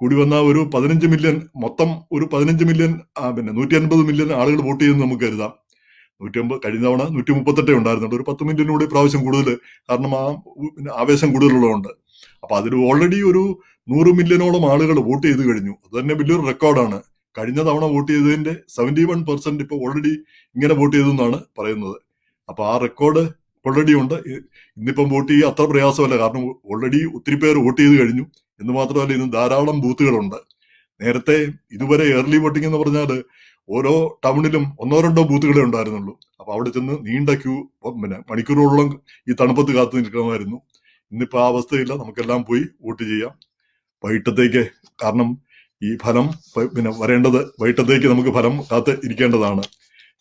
കൂടി വന്ന ഒരു പതിനഞ്ച് മില്യൺ മൊത്തം ഒരു പതിനഞ്ച് മില്യൺ പിന്നെ നൂറ്റി അൻപത് മില്യൺ ആളുകൾ വോട്ട് ചെയ്യുമെന്ന് നമുക്ക് കരുതാം. നൂറ്റി അമ്പത് കഴിഞ്ഞ തവണ നൂറ്റി മുപ്പത്തെട്ടേ ഉണ്ടായിരുന്നുണ്ട് ഒരു പത്ത് മില്യൺ കൂടി പ്രാവശ്യം കൂടുതൽ കാരണം ആ പിന്നെ ആവേശം കൂടുതലുള്ളതുകൊണ്ട്. അപ്പൊ അതിൽ ഓൾറെഡി ഒരു നൂറ് മില്യണോളം ആളുകൾ വോട്ട് ചെയ്ത് കഴിഞ്ഞു. അത് തന്നെ വലിയൊരു റെക്കോർഡാണ്. കഴിഞ്ഞ തവണ വോട്ട് ചെയ്തതിന്റെ സെവന്റി വൺ പെർസെന്റ് ഇപ്പൊ ഓൾറെഡി ഇങ്ങനെ വോട്ട് ചെയ്തു എന്നാണ് പറയുന്നത്. അപ്പൊ ആ റെക്കോർഡ് ഓൾറെഡി ഉണ്ട്. ഇന്നിപ്പം വോട്ട് ചെയ്യുക അത്ര പ്രയാസമല്ല. കാരണം ഓൾറെഡി ഒത്തിരി പേര് വോട്ട് ചെയ്ത് കഴിഞ്ഞു. എന്ന് മാത്രമല്ല ഇന്ന് ധാരാളം ബൂത്തുകളുണ്ട് നേരത്തെ ഇതുവരെ ഏർലി വോട്ടിംഗ് എന്ന് പറഞ്ഞാൽ ഓരോ ടൗണിലും ഒന്നോ രണ്ടോ ബൂത്തുകളെ ഉണ്ടായിരുന്നുള്ളൂ. അപ്പൊ അവിടെ ചെന്ന് നീണ്ട ക്യൂ പിന്നെ മണിക്കൂറുകളോളം ഈ തണുപ്പത്ത് കാത്തു നിൽക്കണമായിരുന്നു ഇന്നിപ്പോ ആ അവസ്ഥയില്ല. നമുക്കെല്ലാം പോയി വോട്ട് ചെയ്യാം. വൈകിട്ടത്തേക്ക് കാരണം ഈ ഫലം പിന്നെ വരേണ്ടത് വൈകിട്ടത്തേക്ക് നമുക്ക് ഫലം കാത്ത് ഇരിക്കേണ്ടതാണ്.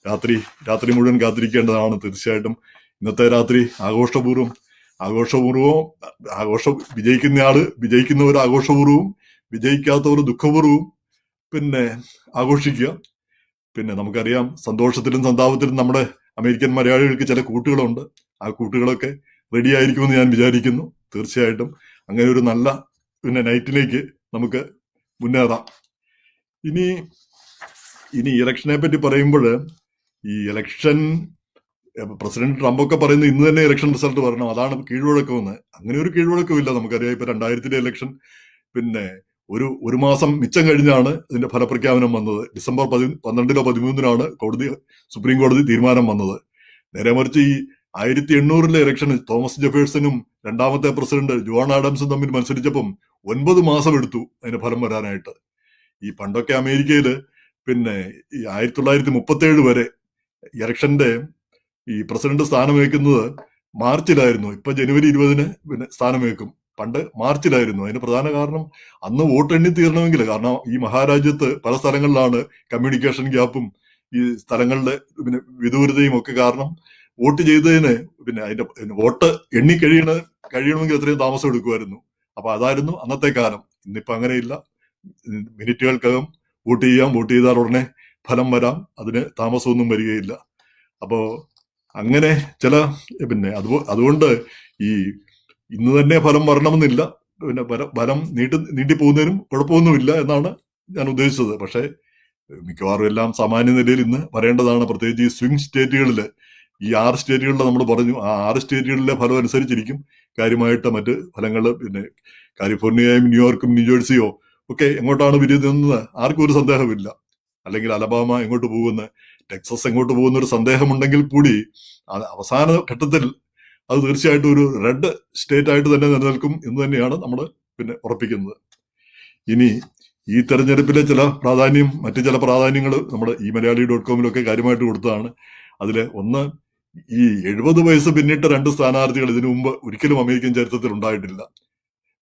രാത്രി രാത്രി മുഴുവൻ കാത്തിരിക്കേണ്ടതാണ് തീർച്ചയായിട്ടും. ഇന്നത്തെ രാത്രി ആഘോഷപൂർവം ആഘോഷപൂർവം ആഘോഷം വിജയിക്കുന്നയാൾ വിജയിക്കുന്നവർ ആഘോഷപൂർവവും വിജയിക്കാത്തവർ ദുഃഖപൂർവവും പിന്നെ ആഘോഷിക്കുക. പിന്നെ നമുക്കറിയാം സന്തോഷത്തിലും സന്താപത്തിലും നമ്മുടെ അമേരിക്കൻ മലയാളികൾക്ക് ചില കൂട്ടുകളുണ്ട്. ആ കൂട്ടുകളൊക്കെ റെഡി ആയിരിക്കുമെന്ന് ഞാൻ വിചാരിക്കുന്നു. തീർച്ചയായിട്ടും അങ്ങനെ ഒരു നല്ല പിന്നെ നൈറ്റിലേക്ക് നമുക്ക് മുന്നേറാം. ഇനി ഇനി ഇലക്ഷനെ പറ്റി പറയുമ്പോൾ ഈ ഇലക്ഷൻ പ്രസിഡന്റ് ട്രംപ് ഒക്കെ പറയുന്നത് ഇന്ന് തന്നെ ഇലക്ഷൻ റിസൾട്ട് വരണം. അതാണ് കീഴ്വഴക്കമെന്ന്. അങ്ങനെ ഒരു കീഴ്വഴക്കമില്ല നമുക്കറിയാം. ഇപ്പൊ രണ്ടായിരത്തിലെ ഇലക്ഷൻ പിന്നെ ഒരു ഒരു മാസം മിച്ചം കഴിഞ്ഞാണ് ഇതിന്റെ ഫലപ്രഖ്യാപനം വന്നത്. ഡിസംബർ പതി പന്ത്രണ്ടിലോ പതിമൂന്നിനാണ് കോടതി സുപ്രീം കോടതി തീരുമാനം വന്നത്. നേരെ മറിച്ച് ഈ ആയിരത്തി എണ്ണൂറിലെ ഇലക്ഷൻ തോമസ് ജെഫേഴ്സനും രണ്ടാമത്തെ പ്രസിഡന്റ് ജോൺ ആഡംസും തമ്മിൽ മത്സരിച്ചപ്പം ഒൻപത് മാസം എടുത്തു അതിന്റെ ഫലം വരാനായിട്ട്. ഈ പണ്ടൊക്കെ അമേരിക്കയിൽ പിന്നെ ഈ ആയിരത്തി തൊള്ളായിരത്തി മുപ്പത്തി ഏഴ് വരെ ഇലക്ഷന്റെ ഈ പ്രസിഡന്റ് സ്ഥാനമേക്കുന്നത് മാർച്ചിലായിരുന്നു. ഇപ്പൊ ജനുവരി ഇരുപതിന് പിന്നെ സ്ഥാനമേക്കും പണ്ട് മാർച്ചിലായിരുന്നു. അതിന് പ്രധാന കാരണം അന്ന് വോട്ട് എണ്ണി തീരണമെങ്കിൽ. കാരണം ഈ മഹാരാജ്യത്ത് പല സ്ഥലങ്ങളിലാണ് കമ്മ്യൂണിക്കേഷൻ ഗ്യാപ്പും ഈ സ്ഥലങ്ങളുടെ പിന്നെ വിദൂരതയും ഒക്കെ കാരണം വോട്ട് ചെയ്തതിന് പിന്നെ അതിന്റെ വോട്ട് എണ്ണി കഴിയണ കഴിയണമെങ്കിൽ അത്രയും താമസം എടുക്കുമായിരുന്നു. അപ്പൊ അതായിരുന്നു അന്നത്തെ കാലം. ഇന്നിപ്പോ അങ്ങനെയില്ല. മിനിറ്റുകൾക്കകം വോട്ട് ചെയ്യാം. വോട്ട് ചെയ്താൽ ഉടനെ ഫലം വരാം അതിന് താമസമൊന്നും വരികയില്ല. അപ്പോ അങ്ങനെ ചില പിന്നെ അത് അതുകൊണ്ട് ഈ ഇന്ന് തന്നെ ഫലം വരണമെന്നില്ല. പിന്നെ ഫലം ഫലം നീട്ടി നീട്ടിപ്പോകുന്നതിനും കുഴപ്പമൊന്നുമില്ല എന്നാണ് ഞാൻ ഉദ്ദേശിച്ചത്. പക്ഷേ മിക്കവാറും എല്ലാം സാമാന്യ നിലയിൽ ഇന്ന് വരേണ്ടതാണ്. പ്രത്യേകിച്ച് ഈ സ്വിംഗ് സ്റ്റേറ്റുകളിൽ ഈ ആറ് സ്റ്റേറ്റുകളിൽ നമ്മൾ പറഞ്ഞു ആ ആറ് സ്റ്റേറ്റുകളിലെ ഫലം അനുസരിച്ചിരിക്കും. കാര്യമായിട്ട് മറ്റ് ഫലങ്ങൾ പിന്നെ കാലിഫോർണിയയും ന്യൂയോർക്കും ന്യൂജേഴ്സിയോ ഒക്കെ എങ്ങോട്ടാണ് വിരുന്നത് ആർക്കും ഒരു സന്ദേഹമില്ല അല്ലെങ്കിൽ അലബാമ എങ്ങോട്ട് പോകുന്ന ടെക്സസ് എങ്ങോട്ട് പോകുന്ന ഒരു സന്ദേഹമുണ്ടെങ്കിൽ കൂടി അവസാന ഘട്ടത്തിൽ അത് തീർച്ചയായിട്ടും ഒരു റെഡ് സ്റ്റേറ്റ് ആയിട്ട് തന്നെ നിലനിൽക്കും എന്ന് തന്നെയാണ് നമ്മൾ പിന്നെ ഉറപ്പിക്കുന്നത്. ഇനി ഈ തെരഞ്ഞെടുപ്പിലെ ചില പ്രാധാന്യം മറ്റു ചില പ്രാധാന്യങ്ങൾ നമ്മൾ ഈ മലയാളി ഡോട്ട് കോമിലൊക്കെ കാര്യമായിട്ട് കൊടുത്തതാണ്. അതിൽ ഒന്ന് ഈ എഴുപത് വയസ്സ് പിന്നിട്ട രണ്ട് സ്ഥാനാർത്ഥികൾ ഇതിനു മുമ്പ് ഒരിക്കലും അമേരിക്കൻ ചരിത്രത്തിൽ ഉണ്ടായിട്ടില്ല.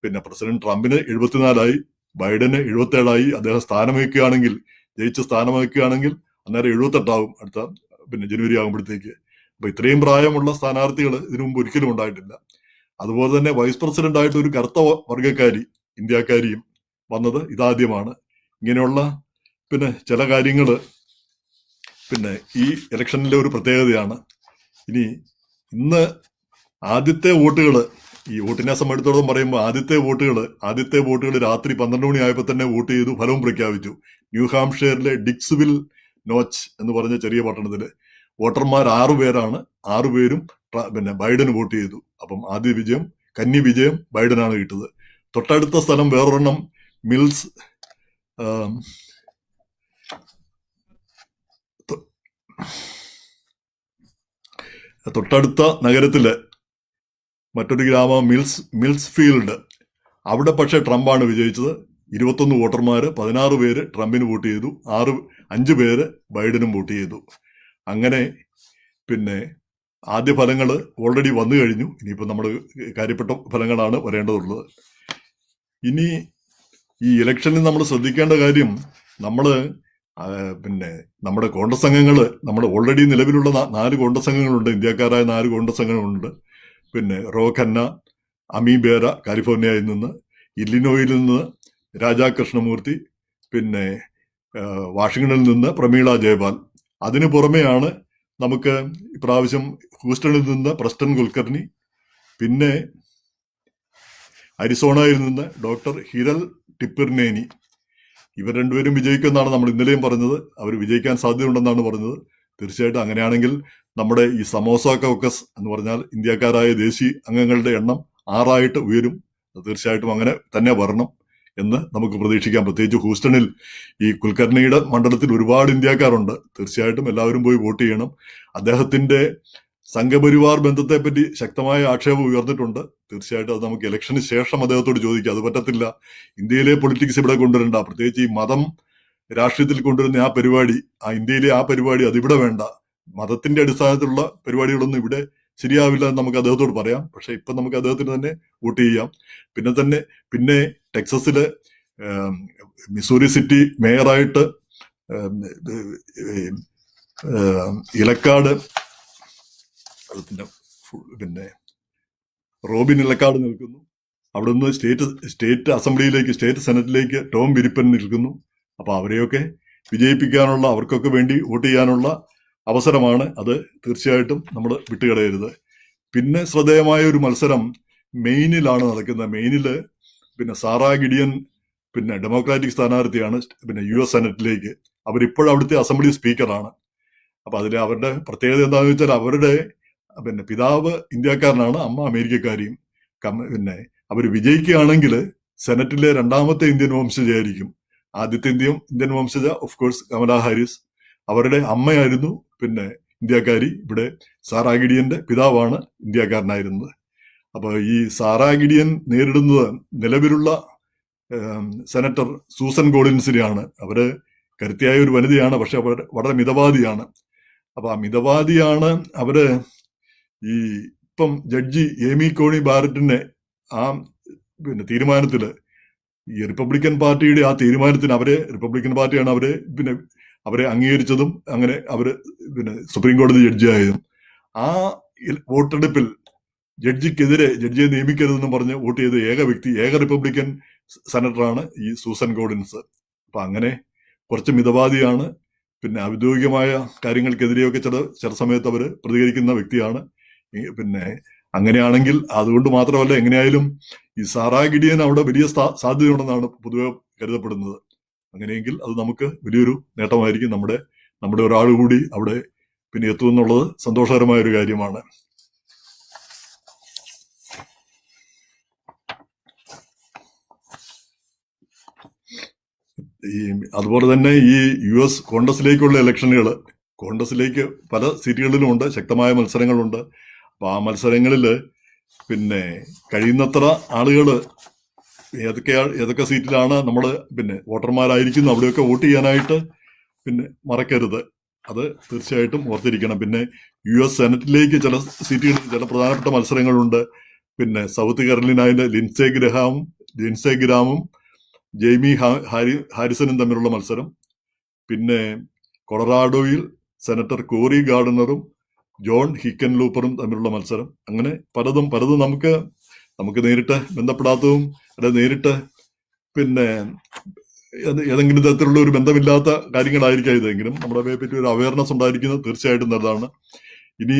പിന്നെ പ്രസിഡന്റ് ട്രംപിന് എഴുപത്തിനാലായി ബൈഡന് എഴുപത്തേഴായി അദ്ദേഹം സ്ഥാനം വയ്ക്കുകയാണെങ്കിൽ ജയിച്ച് സ്ഥാനം വയ്ക്കുകയാണെങ്കിൽ അന്നേരം എഴുപത്തെട്ടാവും അടുത്ത പിന്നെ ജനുവരി ആകുമ്പോഴത്തേക്ക്. അപ്പൊ ഇത്രയും പ്രായമുള്ള സ്ഥാനാർത്ഥികൾ ഇതിനു മുമ്പ് ഒരിക്കലും ഉണ്ടായിട്ടില്ല. അതുപോലെ തന്നെ വൈസ് പ്രസിഡന്റ് ആയിട്ട് ഒരു കറുത്ത വർഗക്കാരി ഇന്ത്യക്കാരിയും വന്നത് ഇതാദ്യമാണ്. ഇങ്ങനെയുള്ള പിന്നെ ചില കാര്യങ്ങൾ പിന്നെ ഈ ഇലക്ഷനിലെ ഒരു പ്രത്യേകതയാണ്. ഇനി ഇന്ന് ആദ്യത്തെ വോട്ടുകൾ ഈ വോട്ടിനെ സംബന്ധിച്ചിടത്തോളം പറയുമ്പോൾ ആദ്യത്തെ വോട്ടുകൾ ആദ്യത്തെ വോട്ടുകൾ രാത്രി പന്ത്രണ്ട് മണി ആയപ്പോൾ തന്നെ വോട്ട് ചെയ്തു ഫലവും പ്രഖ്യാപിച്ചു. ന്യൂ ഹാംഷെയറിലെ ഡിക്സ്വിൽ നോച്ച് എന്ന് പറഞ്ഞ ചെറിയ പട്ടണത്തിൽ വോട്ടർമാർ ആറുപേരാണ് ആറുപേരും ആറു പേരും പിന്നെ ബൈഡന് വോട്ട് ചെയ്തു. അപ്പം ആദ്യ വിജയം കന്നി വിജയം ബൈഡനാണ് കിട്ടുന്നത് തൊട്ടടുത്ത സ്ഥലം വേറൊരെണ്ണം മിൽസ് തൊട്ടടുത്ത നഗരത്തിലെ മറ്റൊരു ഗ്രാമം മിൽസ് മിൽസ് ഫീൽഡ്. അവിടെ പക്ഷേ ട്രംപാണ് വിജയിച്ചത്. ഇരുപത്തൊന്ന് വോട്ടർമാർ പതിനാറ് പേര് ട്രംപിന് വോട്ട് ചെയ്തു ആറ് അഞ്ച് പേര് ബൈഡനും വോട്ട് ചെയ്തു. അങ്ങനെ പിന്നെ ആദ്യ ഫലങ്ങൾ ഓൾറെഡി വന്നു കഴിഞ്ഞു. ഇനിയിപ്പോൾ നമ്മൾ കാര്യപ്പെട്ട ഫലങ്ങളാണ് വരേണ്ടതുള്ളത്. ഇനി ഈ ഇലക്ഷനിൽ നമ്മൾ ശ്രദ്ധിക്കേണ്ട കാര്യം നമ്മൾ പിന്നെ നമ്മുടെ കോൺഗ്രസ് അംഗങ്ങൾ നമ്മൾ ഓൾറെഡി നിലവിലുള്ള നാല് കോൺഗ്രസ് അംഗങ്ങളുണ്ട്. ഇന്ത്യക്കാരായ നാല് കോൺഗ്രസ് അംഗങ്ങളുണ്ട്. പിന്നെ റോ ഖന്ന അമി ബേര കാലിഫോർണിയയിൽ നിന്ന് ഇല്ലിനോയിൽ നിന്ന് രാജാ കൃഷ്ണമൂർത്തി പിന്നെ വാഷിങ്ടണിൽ നിന്ന് പ്രമീള ജയപാൽ. അതിനു പുറമെയാണ് നമുക്ക് ഇപ്രാവശ്യം ഹൂസ്റ്റണിൽ നിന്ന് പ്രസ്റ്റൻ കുൽക്കർണി പിന്നെ അരിസോണയിൽ നിന്ന് ഡോക്ടർ ഹിരൽ ടിപ്പിർനേനി ഇവർ രണ്ടുപേരും വിജയിക്കുമെന്നാണ് നമ്മൾ ഇന്നലെയും പറഞ്ഞത്. അവർ വിജയിക്കാൻ സാധ്യതയുണ്ടെന്നാണ് പറഞ്ഞത്. തീർച്ചയായിട്ടും അങ്ങനെയാണെങ്കിൽ നമ്മുടെ ഈ സമോസ കൗക്കസ് എന്ന് പറഞ്ഞാൽ ഇന്ത്യക്കാരായ ദേശീയ അംഗങ്ങളുടെ എണ്ണം ആറായിട്ട് ഉയരും. തീർച്ചയായിട്ടും അങ്ങനെ തന്നെ വരണം. എന്ന് നമുക്ക് പ്രതീക്ഷിക്കാം. പ്രത്യേകിച്ച് ഹൂസ്റ്റണിൽ ഈ കുൽക്കർണിയുടെ മണ്ഡലത്തിൽ ഒരുപാട് ഇന്ത്യക്കാരുണ്ട്. തീർച്ചയായിട്ടും എല്ലാവരും പോയി വോട്ട് ചെയ്യണം. അദ്ദേഹത്തിന്റെ സംഘപരിവാർ ബന്ധത്തെപ്പറ്റി ശക്തമായ ആക്ഷേപം ഉയർന്നിട്ടുണ്ട്. തീർച്ചയായിട്ടും അത് നമുക്ക് ഇലക്ഷന് ശേഷം അദ്ദേഹത്തോട് ചോദിക്കാം. അത് പറ്റത്തില്ല. ഇന്ത്യയിലെ പൊളിറ്റിക്സ് ഇവിടെ കൊണ്ടുവരണ്ട. പ്രത്യേകിച്ച് ഈ മതം രാഷ്ട്രീയത്തിൽ കൊണ്ടുവരുന്ന ആ പരിപാടി ആ ഇന്ത്യയിലെ ആ പരിപാടി അതിവിടെ വേണ്ട. മതത്തിന്റെ അടിസ്ഥാനത്തിലുള്ള പരിപാടികളൊന്നും ഇവിടെ ശരിയാവില്ല എന്ന് നമുക്ക് അദ്ദേഹത്തോട് പറയാം. പക്ഷെ ഇപ്പൊ നമുക്ക് അദ്ദേഹത്തിന് തന്നെ വോട്ട് ചെയ്യാം. പിന്നെ തന്നെ പിന്നെ ടെക്സസിലെ മിസൂരി സിറ്റി മേയറായിട്ട് ഇലക്കാട് അതിന്റെ പിന്നെ റോബിൻ ഇലക്കാട് നിൽക്കുന്നു. അവിടുന്ന് സ്റ്റേറ്റ് സ്റ്റേറ്റ് അസംബ്ലിയിലേക്ക് സ്റ്റേറ്റ് സെനറ്റിലേക്ക് ടോം വിരിപ്പൻ നിൽക്കുന്നു. അപ്പോൾ അവരെയൊക്കെ വിജയിപ്പിക്കാനുള്ള അവർക്കൊക്കെ വേണ്ടി വോട്ട് ചെയ്യാനുള്ള അവസരമാണ് അത് തീർച്ചയായിട്ടും നമ്മൾ വിട്ടുകളയരുത്. പിന്നെ ശ്രദ്ധേയമായ ഒരു മത്സരം മെയിനിലാണ് നടക്കുന്നത്. മെയിനിൽ പിന്നെ സാറാ ഗിഡിയൻ പിന്നെ ഡെമോക്രാറ്റിക് സ്ഥാനാർത്ഥിയാണ് പിന്നെ യു എസ് സെനറ്റിലേക്ക് അവരിപ്പോഴും അവിടുത്തെ അസംബ്ലി സ്പീക്കറാണ് അപ്പൊ അതിൽ അവരുടെ പ്രത്യേകത എന്താണെന്ന് വെച്ചാൽ അവരുടെ പിന്നെ പിതാവ് ഇന്ത്യക്കാരനാണ് അമ്മ അമേരിക്കക്കാരിയും. പിന്നെ അവർ വിജയിക്കുകയാണെങ്കിൽ സെനറ്റിലെ രണ്ടാമത്തെ ഇന്ത്യൻ വംശജയായിരിക്കും. ആദ്യത്തെ ഇന്ത്യൻ ഇന്ത്യൻ വംശജ ഓഫ് കോഴ്സ് കമലാ ഹാരിസ് അവരുടെ അമ്മയായിരുന്നു പിന്നെ ഇന്ത്യക്കാരി. ഇവിടെ സാറാഗിഡിയന്റെ പിതാവാണ് ഇന്ത്യക്കാരനായിരുന്നത്. അപ്പൊ ഈ സാറാഗിഡിയൻ നേരിടുന്നത് നിലവിലുള്ള സെനറ്റർ സൂസൻ ഗോളിൻസിനെയാണ് അവർ കരുത്തിയായ ഒരു വനിതയാണ് പക്ഷെ അവർ വളരെ മിതവാദിയാണ്. അപ്പോൾ ആ മിതവാദിയാണ് അവർ ഈ ഇപ്പം ജഡ്ജി എമി കോണി ബാരറ്റിനെ ആ പിന്നെ തീരുമാനത്തിൽ ഈ റിപ്പബ്ലിക്കൻ പാർട്ടിയുടെ ആ തീരുമാനത്തിന് അവരെ റിപ്പബ്ലിക്കൻ പാർട്ടിയാണ് അവരെ പിന്നെ അവരെ അംഗീകരിച്ചതും അങ്ങനെ അവർ പിന്നെ സുപ്രീം കോടതി ജഡ്ജിയായതും. ആ വോട്ടെടുപ്പിൽ ജഡ്ജിക്കെതിരെ ജഡ്ജിയെ നിയമിക്കരുതെന്ന് പറഞ്ഞ് വോട്ട് ചെയ്ത ഏക വ്യക്തി ഏക റിപ്പബ്ലിക്കൻ സെനറ്ററാണ് ഈ സൂസൻ ഗോഡിൻസ്. അപ്പൊ അങ്ങനെ കുറച്ച് മിതവാദിയാണ് പിന്നെ ഔദ്യോഗികമായ കാര്യങ്ങൾക്കെതിരെയൊക്കെ ചില ചില സമയത്ത് അവർ പ്രതികരിക്കുന്ന വ്യക്തിയാണ്. പിന്നെ അങ്ങനെയാണെങ്കിൽ അതുകൊണ്ട് മാത്രമല്ല എങ്ങനെയായാലും ഈ സാറാ ഗിഡിയൻ അവിടെ വലിയ സാധ്യതയുണ്ടെന്നാണ് പൊതുവെ കരുതപ്പെടുന്നത്. അങ്ങനെയെങ്കിൽ അത് നമുക്ക് വലിയൊരു നേട്ടമായിരിക്കും നമ്മുടെ നമ്മുടെ ഒരാൾ കൂടി അവിടെ പിന്നെ എത്തുമെന്നുള്ളത് സന്തോഷകരമായ ഒരു കാര്യമാണ്. ഈ അതുപോലെ തന്നെ ഈ യു എസ് കോൺഗ്രസിലേക്കുള്ള ഇലക്ഷനുകൾ കോൺഗ്രസിലേക്ക് പല സീറ്റുകളിലും ഉണ്ട് ശക്തമായ മത്സരങ്ങളുണ്ട്. അപ്പൊ ആ മത്സരങ്ങളിൽ പിന്നെ കഴിയുന്നത്ര ആളുകൾ ഏതൊക്കെ ഏതൊക്കെ സീറ്റിലാണ് നമ്മൾ പിന്നെ വോട്ടർമാരായിരിക്കുന്നു അവിടെയൊക്കെ വോട്ട് ചെയ്യാനായിട്ട് പിന്നെ മറക്കരുത്. അത് തീർച്ചയായിട്ടും ഓർത്തിരിക്കണം. പിന്നെ യു എസ് സെനറ്റിലേക്ക് ചില സീറ്റുകളിൽ ചില പ്രധാനപ്പെട്ട മത്സരങ്ങളുണ്ട്. പിന്നെ സൗത്ത് കരോലിനായിലെ ലിൻസെ ഗ്രഹാമും ലിൻസെ ഗ്രാമും ജെയ്മി ഹാരി ഹാരിസണും തമ്മിലുള്ള മത്സരം. പിന്നെ കൊളറാഡോയിൽ സെനറ്റർ കോറി ഗാർഡനറും ജോൺ ഹിക്കൻ ലൂപ്പറും തമ്മിലുള്ള മത്സരം. അങ്ങനെ പലതും പലതും നമുക്ക് നമുക്ക് നേരിട്ട് ബന്ധപ്പെടാത്തതും അല്ലെ നേരിട്ട് പിന്നെ ഏത് ഏതെങ്കിലും തരത്തിലുള്ള ഒരു ബന്ധമില്ലാത്ത കാര്യങ്ങളായിരിക്കാം ഇതെങ്കിലും. നമ്മുടെ അവയെ പറ്റി ഒരു അവയർനെസ് ഉണ്ടായിരിക്കുന്നത് തീർച്ചയായിട്ടും നല്ലതാണ്. ഇനി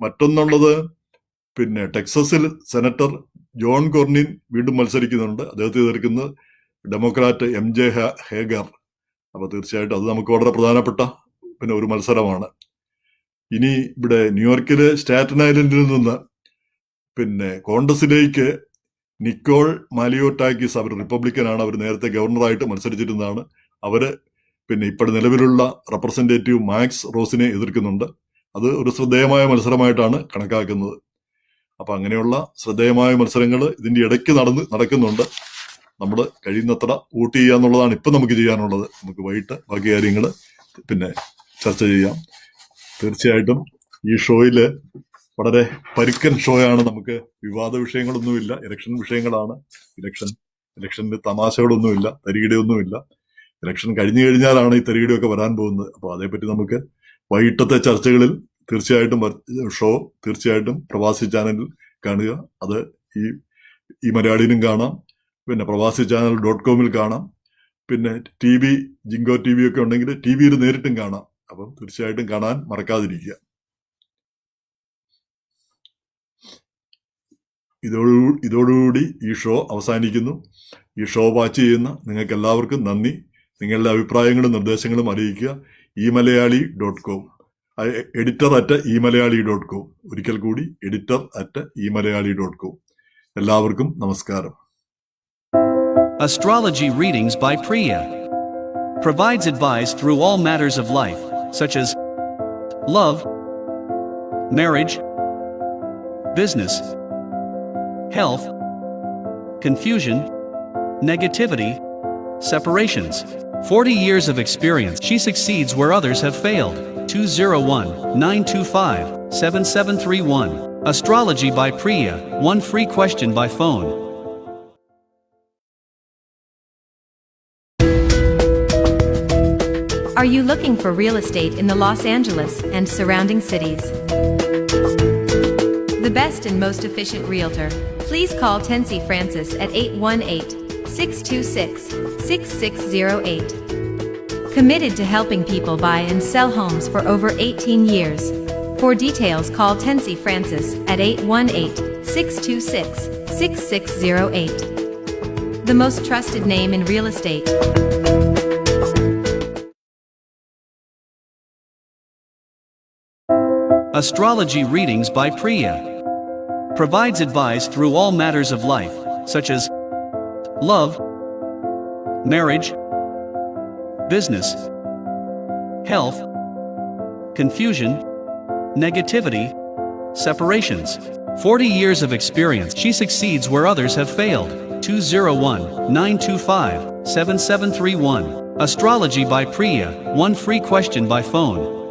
മറ്റൊന്നുള്ളത് പിന്നെ ടെക്സസിൽ സെനറ്റർ ജോൺ കോർണിൻ വീണ്ടും മത്സരിക്കുന്നുണ്ട്. അദ്ദേഹത്തെ എതിർക്കുന്നത് ഡെമോക്രാറ്റ് എം ജെ ഹേഗർ. അപ്പൊ തീർച്ചയായിട്ടും അത് നമുക്ക് വളരെ പ്രധാനപ്പെട്ട പിന്നെ ഒരു മത്സരമാണ്. ഇനി ഇവിടെ ന്യൂയോർക്കിലെ സ്റ്റാറ്റൻ ഐലൻഡിൽ നിന്ന് പിന്നെ കോൺഗ്രസിലേക്ക് നിക്കോൾ മാലിയോട്ടാക്കിസ് അവർ റിപ്പബ്ലിക്കൻ ആണ് അവർ നേരത്തെ ഗവർണറായിട്ട് മത്സരിച്ചിരുന്നതാണ്. അവർ പിന്നെ ഇപ്പോൾ നിലവിലുള്ള റെപ്രസെന്റേറ്റീവ് മാക്സ് റോസിനെ എതിർക്കുന്നുണ്ട്. അത് ഒരു ശ്രദ്ധേയമായ മത്സരമായിട്ടാണ് കണക്കാക്കുന്നത്. അപ്പൊ അങ്ങനെയുള്ള ശ്രദ്ധേയമായ മത്സരങ്ങൾ ഇതിന്റെ ഇടയ്ക്ക് നടന്ന് നടക്കുന്നുണ്ട്. നമ്മൾ കഴിയുന്നത്ര വോട്ട് ചെയ്യുക എന്നുള്ളതാണ് ഇപ്പം നമുക്ക് ചെയ്യാനുള്ളത്. നമുക്ക് വൈകിട്ട് ബാക്കി കാര്യങ്ങൾ പിന്നെ ചർച്ച ചെയ്യാം. തീർച്ചയായിട്ടും ഈ ഷോയിൽ വളരെ പരുക്കൻ ഷോയാണ് നമുക്ക് വിവാദ വിഷയങ്ങളൊന്നുമില്ല. ഇലക്ഷൻ വിഷയങ്ങളാണ്. ഇലക്ഷൻ ഇലക്ഷനിൽ തമാശകളൊന്നുമില്ല. തരികിടയൊന്നുമില്ല. ഇലക്ഷൻ കഴിഞ്ഞു കഴിഞ്ഞാലാണ് ഈ തരികിടയൊക്കെ വരാൻ പോകുന്നത്. അപ്പോൾ അതേപ്പറ്റി നമുക്ക് വൈകിട്ടത്തെ ചർച്ചകളിൽ തീർച്ചയായിട്ടും ഷോ തീർച്ചയായിട്ടും പ്രവാസി ചാനലിൽ കാണുക. അത് ഈ ഈ മലയാളിയിലും കാണാം. പിന്നെ പ്രവാസി ചാനൽ ഡോട്ട് കോമിൽ കാണാം. പിന്നെ ടി വി ജിങ്കോ ടി വി ഒക്കെ ഉണ്ടെങ്കിൽ ടി വിയിൽ നേരിട്ടും കാണാം. അപ്പം തീർച്ചയായിട്ടും കാണാൻ മറക്കാതിരിക്കുക. ഇതോടു ഇതോടുകൂടി ഈ ഷോ അവസാനിക്കുന്നു. ഈ ഷോ വാച്ച് ചെയ്യുന്ന നിങ്ങൾക്ക് എല്ലാവർക്കും നന്ദി. നിങ്ങളുടെ അഭിപ്രായങ്ങളും നിർദ്ദേശങ്ങളും അറിയിക്കുക. E Malayali dot com editor at E Malayali dot com ഒരിക്കൽ കൂടി editor at E Malayali dot com എല്ലാവർക്കും നമസ്കാരം. Astrology readings by Priya provides advice through all matters of life, such as love, marriage, business, health, confusion, negativity, separations. 40 years of experience, she succeeds where others have failed. 201 925 7731. Astrology by Priya, one free question by phone. Are you looking for real estate in the Los Angeles and surrounding cities? The best and most efficient realtor. Please call Tensi Francis at 818 626 6608. Committed to helping people buy and sell homes for over 18 years. For details, call Tensi Francis at 818 626 6608. The most trusted name in real estate. Astrology readings by Priya provides advice through all matters of life, such as love, marriage, business, health, confusion, negativity, separations. 40 years of experience, she succeeds where others have failed. 201 925 7731. Astrology by Priya, one free question by phone.